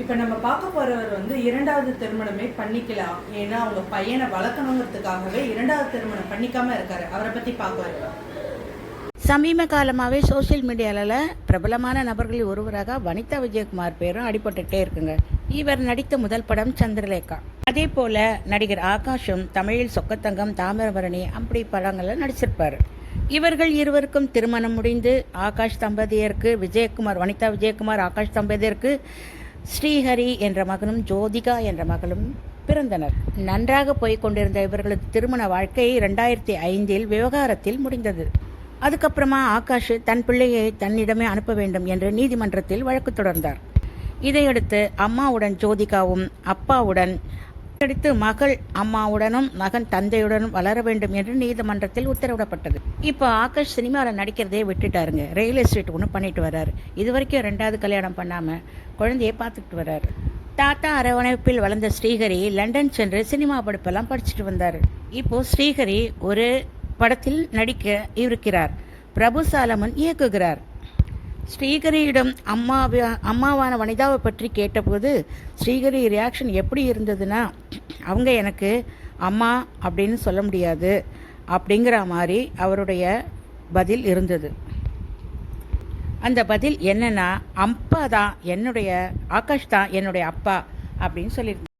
இப்போ நம்ம பார்க்க போகிறவர் வந்து இரண்டாவது திருமணமே பண்ணிக்கலாம். ஏன்னா அவங்க பையனை வளர்க்கணுங்கிறதுக்காகவே இரண்டாவது திருமணம் பண்ணிக்காம இருக்காரு. அவரை பற்றி பார்க்கலாம் சமீப காலமாகவே சோஷியல் மீடியாவில் பிரபலமான நபர்களில் ஒருவராக வனிதா விஜயகுமார் பேரும் அடிபட்டுகிட்டே இருக்குங்க. இவர் நடித்த முதல் படம் சந்திரலேகா. அதே போல் நடிகர் ஆகாஷும் தமிழில் சொக்கத்தங்கம் தாமிரபரணி அப்படி படங்களில் நடிச்சிருப்பார். இவர்கள் இருவருக்கும் திருமணம் முடிந்து ஆகாஷ் தம்பதியருக்கு விஜயகுமார் வனிதா விஜயகுமார் ஆகாஷ் தம்பதியருக்கு ஸ்ரீஹரி என்ற மகனும் ஜோதிகா என்ற மகளும் பிறந்தனர். நன்றாக போய்க் கொண்டிருந்த இவர்களது திருமண வாழ்க்கை ரெண்டாயிரத்தி ஐந்தில் விவகாரத்தில் முடிந்தது. அதுக்கப்புறமா ஆகாஷ் தன் பிள்ளையை தன்னிடமே அனுப்ப வேண்டும் என்று நீதிமன்றத்தில் வழக்கு தொடர்ந்தார். இதையடுத்து அம்மாவுடன் ஜோதிகாவும் அப்பாவுடன் அடுத்து மகள் அம்மாவுடனும் மகன் தந்தையுடனும் வளர வேண்டும் என்று நீதிமன்றத்தில் உத்தரவிடப்பட்டது. இப்போ ஆகாஷ் சினிமாவில் நடிக்கிறதே விட்டுட்டாருங்க. ரியல் எஸ்டேட் ஒன்று பண்ணிட்டு வர்றாரு இது வரைக்கும் ரெண்டாவது கல்யாணம் பண்ணாமல் குழந்தையை பார்த்துக்கிட்டு வர்றாரு தாத்தா அரவணைப்பில் வளர்ந்த ஸ்ரீஹரி லண்டன் சென்று சினிமா படிப்பெல்லாம் படிச்சுட்டு வந்தார். இப்போது ஸ்ரீஹரி ஒரு படத்தில் நடிக்க இருக்கிறார். பிரபு சாலமன் இயக்குகிறார். ஸ்ரீகரியிடம் அம்மா அம்மாவான வனிதாவை பற்றி கேட்டபோது ஸ்ரீகரி ரியாக்ஷன் எப்படி இருந்ததுன்னா அவங்க எனக்கு அம்மா அப்படின்னு சொல்ல முடியாது அப்படிங்கிற மாதிரி அவருடைய பதில் இருந்தது. அந்த பதில் என்னென்னா அப்பா தான் என்னுடைய ஆகாஷ் தான் என்னுடைய அப்பா அப்படின்னு சொல்லியிருந்தேன்